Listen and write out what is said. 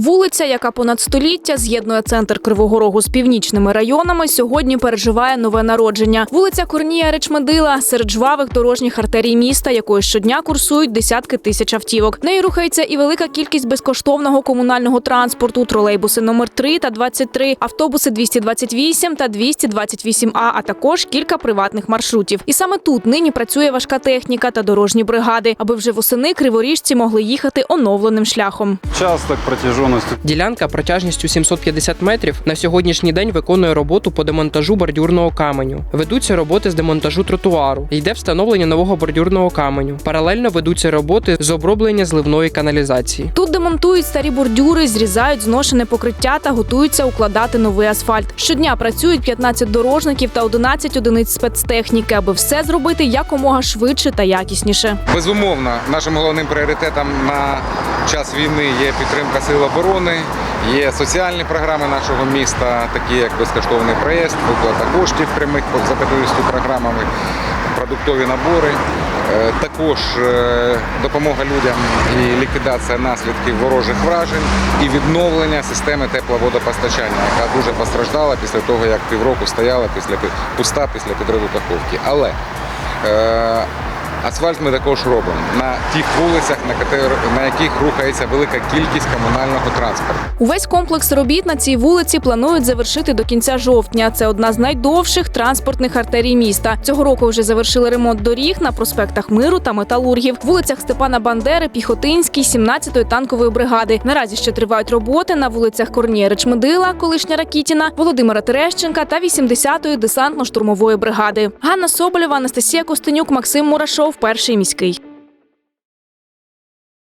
Вулиця, яка понад століття з'єднує центр Кривого Рогу з північними районами, сьогодні переживає нове народження. Вулиця Корнія Речмедила серед жвавих дорожніх артерій міста, якою щодня курсують десятки тисяч автівок. Нею рухається і велика кількість безкоштовного комунального транспорту: тролейбуси номер 3 та 23, автобуси 228 та 228А, а також кілька приватних маршрутів. І саме тут нині працює важка техніка та дорожні бригади, аби вже восени криворіжці могли їхати оновленим шляхом. Участок протяженностью Ділянка протяжністю 750 метрів на сьогоднішній день виконує роботу по демонтажу бордюрного каменю. Ведуться роботи з демонтажу тротуару. Йде встановлення нового бордюрного каменю. Паралельно ведуться роботи з оброблення зливної каналізації. Тут демонтують старі бордюри, зрізають зношене покриття та готуються укладати новий асфальт. Щодня працюють 15 дорожників та 11 одиниць спецтехніки, аби все зробити якомога швидше та якісніше. Безумовно, нашим головним пріоритетом на час війни є підтримка сил оборони, є соціальні програми нашого міста, такі як безкоштовний проїзд, виплата коштів прямих за 50 програмами, продуктові набори. Е, Також е, допомога людям і ліквідація наслідків ворожих вражень і відновлення системи тепловодопостачання, яка дуже постраждала після того, як півроку стояла після пуста після підриву каховки. Але е, Асфальт ми також робимо на тих вулицях, на яких рухається велика кількість комунального транспорту. Увесь комплекс робіт на цій вулиці планують завершити до кінця жовтня. Це одна з найдовших транспортних артерій міста. Цього року вже завершили ремонт доріг на проспектах Миру та Металургів, вулицях Степана Бандери, Піхотинській, 17-ї танкової бригади. Наразі ще тривають роботи на вулицях Корнія Речмедила, колишня Ракітіна, Володимира Терещенка та 80-ї десантно-штурмової бригади. Ганна Соболєва, Анастасія Костенюк, Максим Мурашов, перший міський.